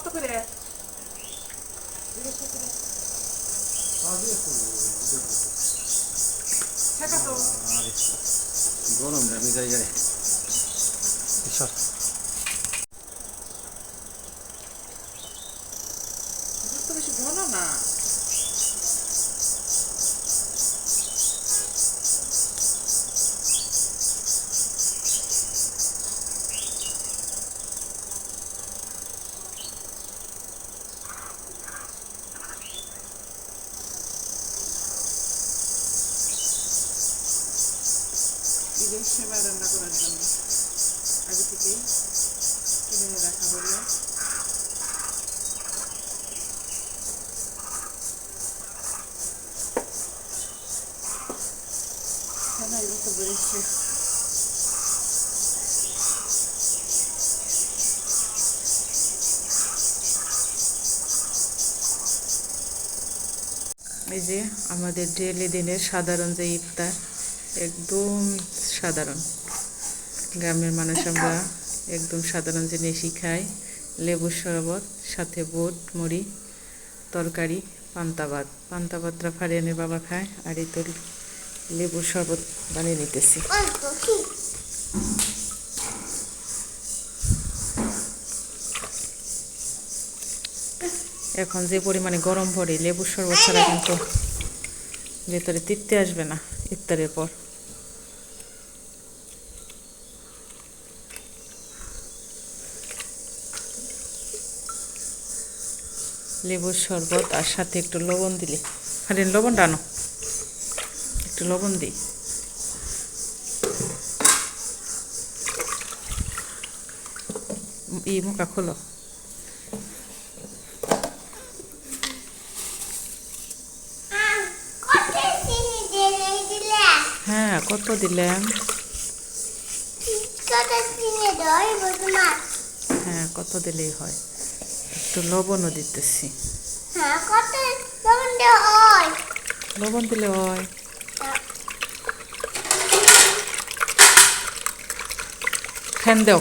っとくでとゴロンよいしょずっと一緒ゴロンな ঈদের সেমাই রান্না করার জন্য। আগে থেকেই কিনে রাখা হলো। মতো বেড়েছে এই যে আমাদের ডেলি দিনের সাধারণ যে ইফতার। একদম সাধারণ। গ্রামের মানুষ আমরা একদম সাধারণ জিনিসই খাই। লেবুর শরবত, সাথে বুট, মুড়ি, তরকারি, পান্তা ভাত। পান্তা ভাতটা ফারিয়ানের বাবা খায়, আর এই তো লেবুর শরবত বানিয়ে নিতেছি। এখন যে পরিমাণে গরম পড়ে লেবুর শরবত ছাড়া কিন্তু ভেতরে তৃপ্তি আসবে না। ইফতারের পর। লেবুর শরবত আর সাথে একটু লবণ দিলে। আরে, লবণ আনো একটু লবণ দিই। ই মুখা খোলো। হ্যাঁ কত দিলাম হ্যাঁ কত দিলেই হয়। একটু লবণও দিতেছি। লবণ দিলে হয়। ফ্যান দাও।